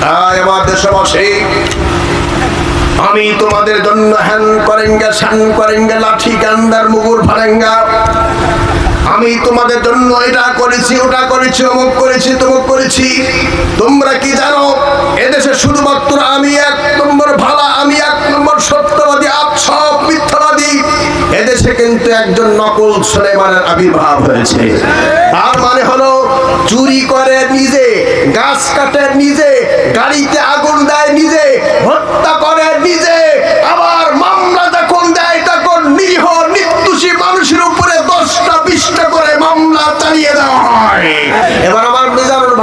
দেশবাসী, আমি তোমাদের জন্য হ্যান করেঙ্গা, শ্যান করেঙ্গা, লাঠি কান্দার মুগুর, ফারেঙ্গা। আমি তোমাদের জন্য এটা করেছি, ওটা করেছি, অমুক করেছি, তমুক করেছি। তোমরা কি জানো, এদেশে শুধুমাত্র আমি এক নম্বর ভালা, আমি এক নম্বর সত্যবাদী মিথ্যাবাদী এদেশে কিন্তু একজন নকল সুলেমানের আবির্ভাব হয়েছে। তার মানে হলো, চুরি করে নিজে, গাছ কাটে নিজে, গাড়িতে আগুন দেয় নিজে, হত্যা করে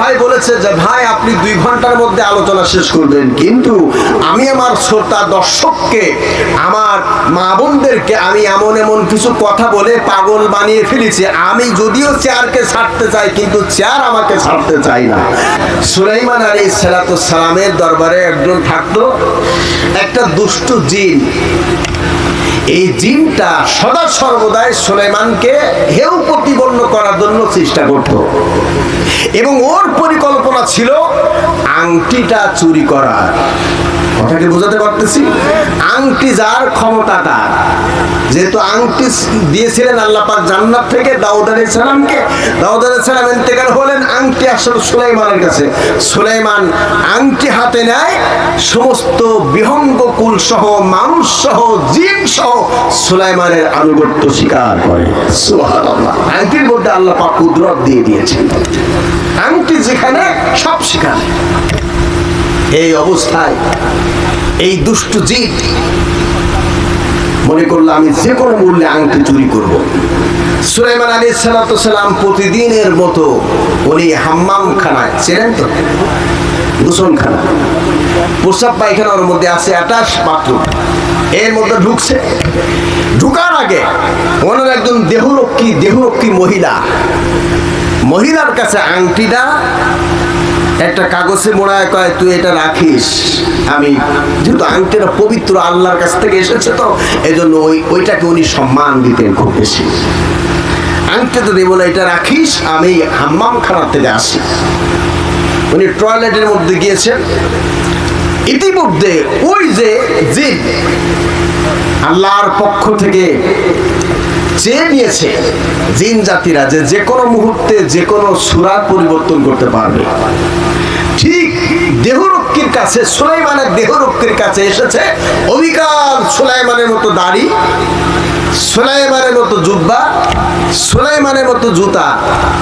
ভাই বলেছে যে, ভাই, আপনি দুই ঘণ্টার মধ্যে আলোচনা শেষ করবেন। কিন্তু আমি আমার শ্রোতা দর্শককে, আমার মা বোনদেরকে আমি এমন এমন কিছু কথা বলে পাগল বানিয়ে ফেলেছি। আমি যদিও চেয়ারকে ছাড়তে চাই, কিন্তু চেয়ার আমাকে ছাড়তে চাই না। সুলাইমান আলী সালামের দরবারে একজন থাকতো একটা দুষ্ট জিন এই জিনটা সদা সর্বদাই সুলাইমানকে হেউ প্রতিপন্ন করার জন্য চেষ্টা করত। এবং ওর পরিকল্পনা ছিল আংটিটা চুরি করার। কথাটি বোঝাতে পারতেছি? আংটি যার ক্ষমতা তার। যেহেতু আংটি দিয়েছিলেন আল্লাহ পাক জান্নাত থেকে, দাউদ আলাইহিস সালামকে। দাউদ আলাইহিস সালাম ইন্তেকাল হলেন আংটি আসলে সুলাইমানের কাছে। সুলাইমান আংটি হাতে নেয়, সমস্ত বিহঙ্গ কুল সহ মানুষ সহ জিন সহ সুলাইমানের আনুগত্য স্বীকার করে। আংটির মধ্যে আল্লাহ পাক কুদরত দিয়ে দিয়েছেন। আংটি যেখানে সব সেখানে। এই অবস্থায় এই দুষ্ট জিত মনে করল আমি যে কোনো মূল্যে আংটি চুরি করব। সুলাইমান আলী সালাম প্রতিদিনের মতো উনি হাম্মাম খানায় চেনেন তো? গোসলখানা প্রসাব পায়খানার মধ্যে আছে অ্যাটাচ বাথরুম এর মধ্যে ঢুকছে। ঢুকার আগে ওনার একজন দেহরক্ষী দেহরক্ষী মহিলা। মহিলার কাছে আংটিটা, একটা কাগজে মোড়ায় কয়, তুই এটা রাখিস। আমি যেহেতু আংটিটা পবিত্র আল্লাহর কাছ থেকে এসেছে তো এই জন্য ওই, ওইটাকে উনি সম্মান দিতেন খুব বেশি। আংটিটা দিয়ে বলে, এটা রাখিস, আমি হাম্মাম খানার থেকে আসি। উনি টয়লেটের মধ্যে গিয়েছেন। ইতিমধ্যে ওই যে জিন আল্লাহর পক্ষ থেকে চেয়ে নিয়েছে জিন জাতিরা যে যে কোনো মুহূর্তে যে কোনো সুরার পরিবর্তন করতে পারবে। ঠিক দেহরক্ষীর কাছে, সুলাইমানের দেহরক্ষীর কাছে এসেছে অবিকাল সুলাইমানের মতো দাড়ি, সুলাইমানের মতো জুব্বা সুলাইমানের মতো জুতা,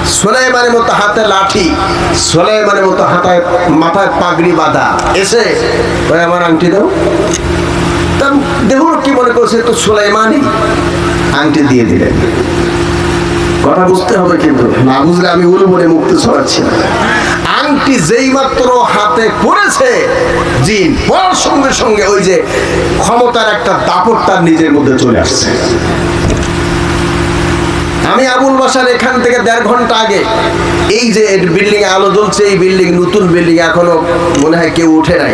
সুলাইমানের মতো হাতে লাঠি, সুলাইমানের মতো হাতায় মাথায় পাগড়ি বাঁধা। এসে আমার আংটি দাও। তার দেহরক্ষী মনে করছে তো সুলাইমানই। আংটি দিয়ে দিলেন। কথা বুঝতে হবে কিন্তু, না বুঝলে আমি উলু বলে মুক্তি ছড়াচ্ছি না। আংটি যেই মাত্র হাতে পড়েছে, জিন পড়ার সঙ্গে সঙ্গে ওই যে ক্ষমতার একটা দাপট তার নিজের মধ্যে চলে আসছে। আমি আবুল বাসার এখান থেকে দেড় ঘণ্টা আগে এই যে বিল্ডিং আলো জ্বলছে, এই বিল্ডিং নতুন বিল্ডিং এখনও মনে হয় কেউ উঠে নাই।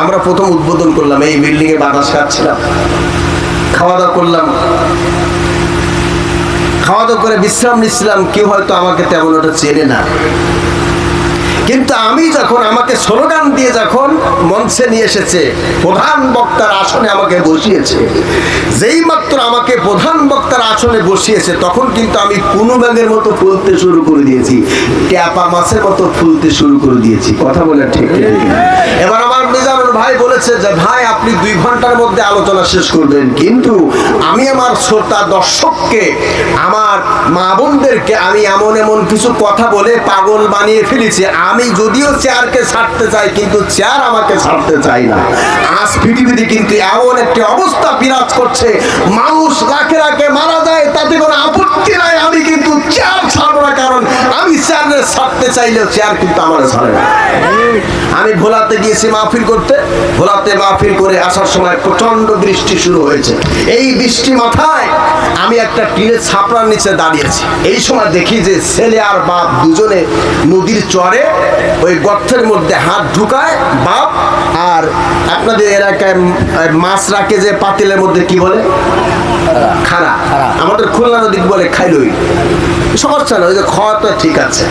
আমরা প্রথম উদ্বোধন করলাম, এই বিল্ডিং এ বাতাস খাচ্ছিলাম। খাওয়া দাওয়া করলাম। খাওয়া দাওয়া করে বিশ্রাম নিচ্ছিলাম, কেউ হয়তো আমাকে তেমন ওটা চেনে না। কিন্তু আমি যখন আমাকে স্লোগান দিয়ে যখন মঞ্চে নিয়ে এসেছে, প্রধান বক্তার আসনে আমাকে বসিয়েছে, যেই মাত্র আমাকে প্রধান বক্তার আসনে বসিয়েছে, তখন কিন্তু আমি কোনো ব্যাগের মতো ফুলতে শুরু করে দিয়েছি, ট্যাপা মাছের মতো ফুলতে শুরু করে দিয়েছি। কথা বলে ঠিক এবার আমার ভাই বলেছে যে, ভাই, আপনি দুই ঘণ্টার মধ্যে আলোচনা শেষ করবেন। কিন্তু আমি আমার শ্রোতা দর্শককে, আমার মা বোনদেরকে আমি এমন এমন কিছু কথা বলে পাগল বানিয়ে ফেলেছি। আমি যদিও চেয়ারকে ছাড়তে চাই, কিন্তু চেয়ার আমাকে ছাড়তে চাই না। আজ পৃথিবীতে কিন্তু এমন একটি অবস্থা বিরাজ করছে। মানুষ রাখে রাখে মারা যায়, তাতে কোনো আপত্তি নাই আমি কিন্তু চেয়ার ছাড়বো না, কারণ আমি চেয়ারে ছাড়তে চাইলেও চেয়ার কিন্তু আমার ছাড়ে না। আমি ভোলাতে গিয়েছি মাহফিল করতে। ভোলাতে মাহফিল করে আসার সময় প্রচণ্ড বৃষ্টি শুরু হয়েছে। এই বৃষ্টি মাথায় আমি একটা টিনের ছাপড়ার নিচে দাঁড়িয়েছি। এই সময় দেখি যে ছেলে আর বাপ দুজনে নদীর চরে ওই গর্তের মধ্যে হাত ঢুকায় বাপ আর আপনাদের এলাকায় মাছ রাখে যে পাতিলের মধ্যে কি বলে? খারা আমাদের খুলনা নদী বলে খাইলই। সমস্যা না ওই যে খাওয়া তো ঠিক আছে।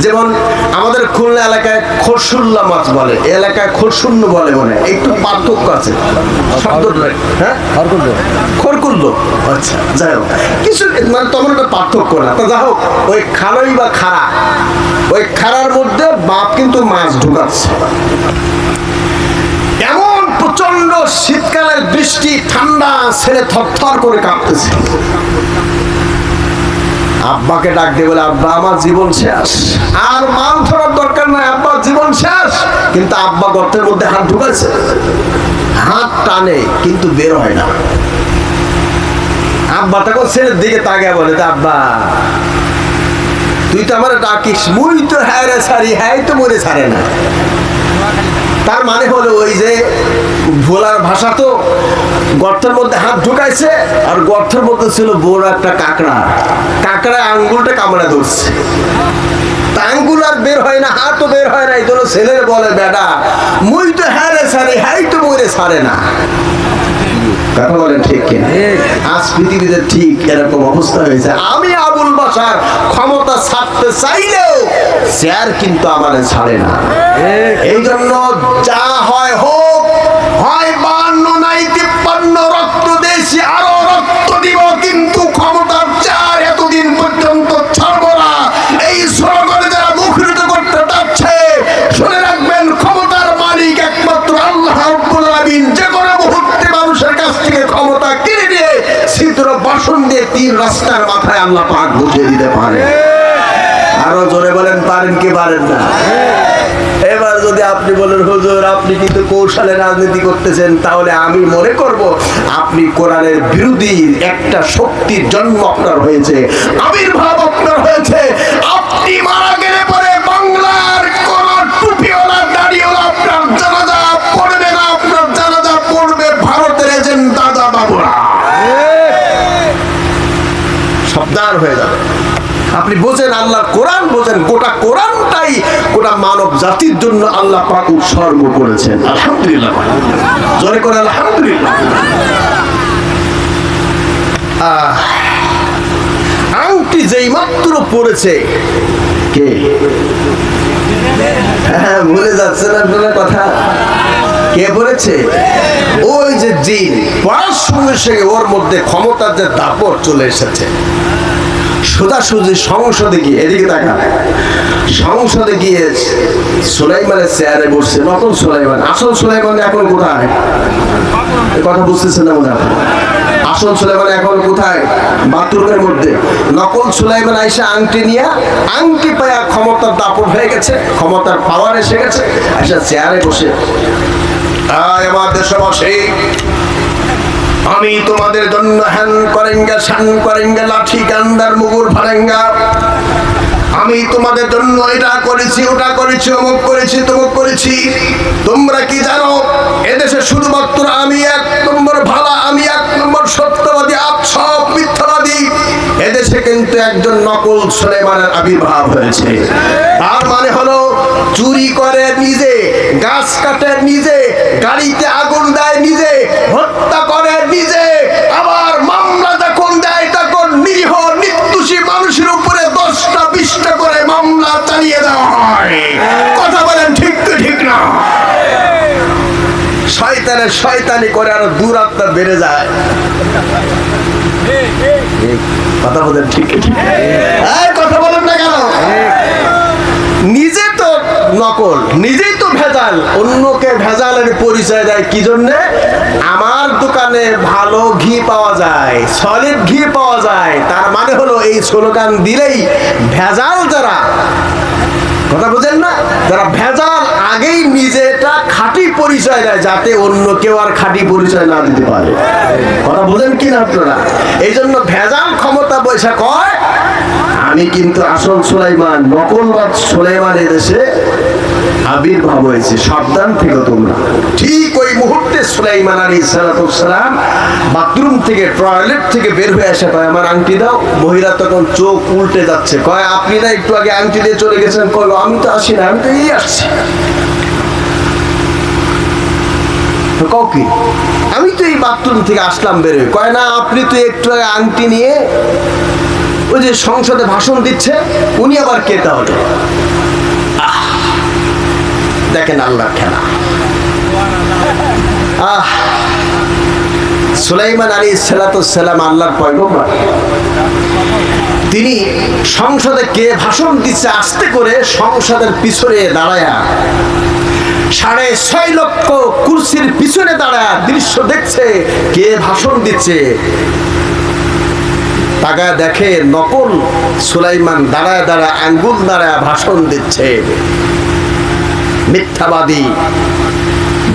যেমন আমাদের খুলনা এলাকায় খরসুল্লা মাছ বলে এলাকায় খরশূন্য বলে মনে একটু পার্থক্য আছে। শব্দ হ্যাঁ? খরকুল্ল আচ্ছা যাই হোক। কিছু মানে তেমন একটা পার্থক্য না। তো যাই হোক, ওই খালই বা খাড়া, ওই খাড়ার মধ্যে বাপ কিন্তু মাছ ঢুকাচ্ছে। এমন প্রচণ্ড শীতকালের বৃষ্টি, ঠান্ডা, ছেলে থরথর করে কাঁপতেছে। আব্বাকে ডাক দিয়ে বলে, আব্বা, আমার জীবন শেষ। আর মাল ধরার দরকার নাই, আব্বা, জীবন শেষ। কিন্তু আব্বা গর্তের মধ্যে হাত ঢুকাইছে হাত টানে, কিন্তু বের হয় না। আব্বা তখন ছেলের দিকে তাকে বলে আব্বা, তুই তো আমার ডাকিস, মুই তো হ্যাঁ রে সারি হ্যাঁ তো মরে ছাড়ে না। তার মানে হলো ওই যে ভোলার ভাষা তো গর্তের মধ্যে হাত ঢুকাইছে, আর গর্তের মধ্যে ছিল বড় একটা কাঁকড়া। কাঁকড়া আঙ্গুলটা কামড়া ধরছে। আঙ্গুল আর বের হয় না, হাতও বের হয় না, এই জন্য ছেলের বলে, বেটা, মুই তো হ্যাঁ রে সারি হ্যাঁ তো মরে ছাড়ে না। কথা বলেন ঠিক কিনা? আজ পৃথিবীতে ঠিক এরকম অবস্থা হয়েছে। আমি আবুল বাসার ক্ষমতা ছাড়তে চাইলেও স্যার কিন্তু আমাদের ছাড়ে না। এই জন্য যা হয় হোক হয় বাসন দিয়ে তিন রাস্তার মাথায় আল্লাহ পাক বুঝিয়ে দিতে পারে। আরও জোরে বলেন, পারেন কি পারেন না? এবার যদি আপনি বলেন, হুজুর, আপনি কিন্তু কৌশলে রাজনীতি করতেছেন, তাহলে আমি মনে করব আপনি কোরআনের বিরোধী একটা শক্তির জন্ম আপনার হয়েছে। আবির্ভাব আল্লাহ কোরআন বোঝেন গোটা কোরআনটাই গোটা মানব জাতির জন্য আল্লাহ পাক উৎসর্গ করেছেন। আলহামদুলিল্লাহ। জোরে করে আলহামদুলিল্লাহ। আংটি যেই মাত্র পড়েছে, কে? হ্যাঁ ভুলে যাচ্ছেন আপনার কথা। কে পড়েছে? ওই যে জিন পড়ার সঙ্গে সঙ্গে ওর মধ্যে ক্ষমতার যে দাপট চলে এসেছে। সোজাসুজি সংসদে গিয়ে, এদিকে দেখা সংসদে গিয়ে সুলাইমানের চেয়ারে বসছে, নতুন সুলাইমান। আসল সুলাইমান এখন কোথায়? কথা বুঝতেছেন না মনে আসল সুলাইমান এখন কোথায়? বাথরুমের মধ্যে। নকল সুলাইমান আইসা আংটি নিয়ে, আংটি পায়া ক্ষমতার দাপট হয়ে গেছে, ক্ষমতার পাওয়ার এসে গেছে, আইসা চেয়ারে বসে। আয় আমার দেশবাসী আমি তোমাদের জন্য হ্যান করেঙ্গা শান করেঙ্গা, লাঠি কান্দার মুগুর, ফারেঙ্গা। আমি তোমাদের জন্য এটা করেছি, ওটা করেছি, অমুক করেছি, তমুক করেছি। তোমরা কি জানো, এদেশে শুধুমাত্র আমি এক নম্বর ভালা, আমি এক নম্বর সত্যবাদী আপ সব মিথ্যাবাদী। এদেশে কিন্তু একজন নকল সুলেমানের আবির্ভাব হয়েছে। তার মানে হলো, চুরি করে নিজে, গাছ কাটে নিজে, গাড়িতে আগুন দেয় নিজে শয়তানের শয়তানি করে আরও দূরাত্মা বেড়ে যায়। কথা বলেন ঠিক কথা বলেন না কেন? নিজে তো নকল, নিজেই তো ভেজাল, অন্যকে ভেজালের পরিচয় দেয় কি জন্যে? আমার দোকানে ভালো ঘি পাওয়া যায় সলিড ঘি পাওয়া যায়, তার মানে হলো এই স্লোগান দিলেই ভেজাল যারা, কথা বুঝেন না? যারা ভেজাল আগেই নিজেটা পরিচয় দেয় যাতে অন্য কেউ আর খাঁটি পরিচয় না দিতে পারে। কথা বুঝেন কি না আপনারা? এই জন্য ভেজাল ক্ষমতা বৈশা কয়, আমি কিন্তু আসল সুলাইমান নকলবাদ সুলাইমান এদেশে আবির্ভাব হয়েছে। সাবধান থেকে তোমরা। ঠিক ওই মুহূর্তে সুলাইমান আলী সালাম বাথরুম থেকে, টয়লেট থেকে বের হয়ে আসে কয়, আমার আংটি দাও। মহিলা তখন চোখ উল্টে যাচ্ছে। কয়, আপনি না একটু আগে আংটি দিয়ে চলে গেছেন? কয়, আমি তো আসি না আমি তো এই আসছি। কও আমি তো এই বাথরুম থেকে আসলাম বেরোয় কয় না, আপনি তো একটু আগে আংটি নিয়ে ওই যে সংসদে ভাষণ দিচ্ছে, উনি আবার কে তাহলে দেখেন আল্লাহর খেলা। আহ, সুলাইমান আলী সালাতাম আল্লাহর পয়গম্বর। তিনি সংসদে কে ভাষণ দিচ্ছে আস্তে করে সংসদের পিছনে দাঁড়ায়া সাড়ে ছয় লক্ষ কুর্সির পিছনে দাঁড়ায় দৃশ্য দেখছে, কে ভাষণ দিচ্ছে। তাকা দেখে নকল সুলাইমান দাঁড়ায় দাঁড়ায় আঙ্গুল দাঁড়ায় ভাষণ দিচ্ছে। মিথ্যাবাদী,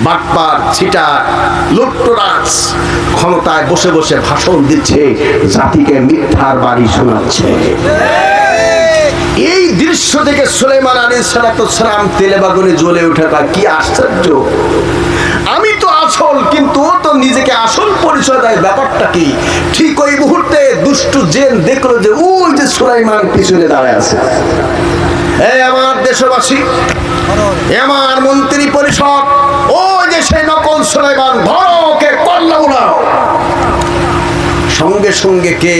বাটপার, ছিটার লুট্টরাজ ক্ষমতায় বসে বসে ভাষণ দিচ্ছে, জাতিকে মিথ্যার বাড়ি শোনাচ্ছে। এই দৃশ্য থেকে সুলেমান আলী সালাতাম তেলে বাগুনে জ্বলে ওঠাটা কি আশ্চর্য। আমি তো আসল, কিন্তু ও তো নিজেকে আসল পরিচয় দেয়, ব্যাপারটা কি? ঠিক ওই মুহূর্তে দুষ্টু জেন দেখল যে ওই যে সুলাইমান পিছনে দাঁড়ায় আছে। আমার দেশবাসী আমার মন্ত্রী পরিষদ ও যে সেই নকল সুলাইমান ধরো কে কল্লা উড়াও। সঙ্গে সঙ্গে কে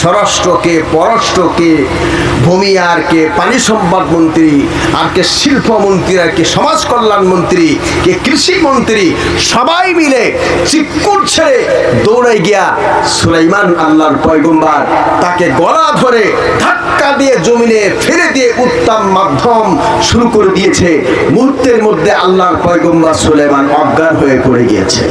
স্বরাষ্ট্র, কে পররাষ্ট্র, কে ভূমি, আর কে পানি সম্পদ মন্ত্রী, আর কে শিল্পমন্ত্রী আর কে সমাজ কল্যাণ মন্ত্রী, কে কৃষি মন্ত্রী, সবাই মিলে চিকুর ছেড়ে দৌড়ে গিয়া সুলাইমান আল্লাহর পয়গম্বার তাকে গলা ধরে ধাক্কা দিয়ে জমিনে ফেলে দিয়ে উত্তম মাধ্যম শুরু করে দিয়েছে। মুহূর্তের মধ্যে আল্লাহর পয়গম্বার সুলাইমান অজ্ঞান হয়ে পড়ে গিয়েছে।